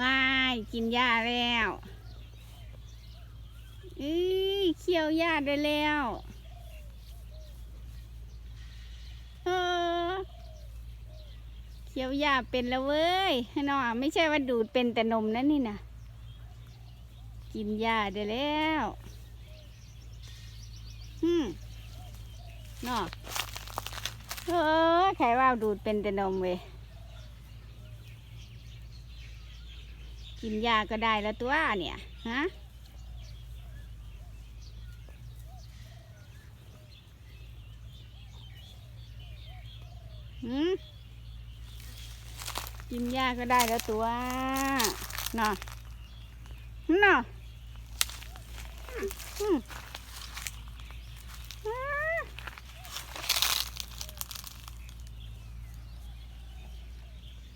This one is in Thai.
วายกินหญ้าแล้วอื้อเคี่ยวหญ้าได้แล้วเออเคี่ยวหญ้าเป็นแล้วเว้ยนาะไม่ใช่ว่าดูดเป็นแต่นมนะนี่นะกินหญ้าได้แล้วอืมนาะเออใครว่าดูดเป็นแต่นมเว้ย กินยาก็ได้แล้วตัวเนี่ยฮะหืมกินยาก็ได้แล้วตัวน่ะน่ะอืม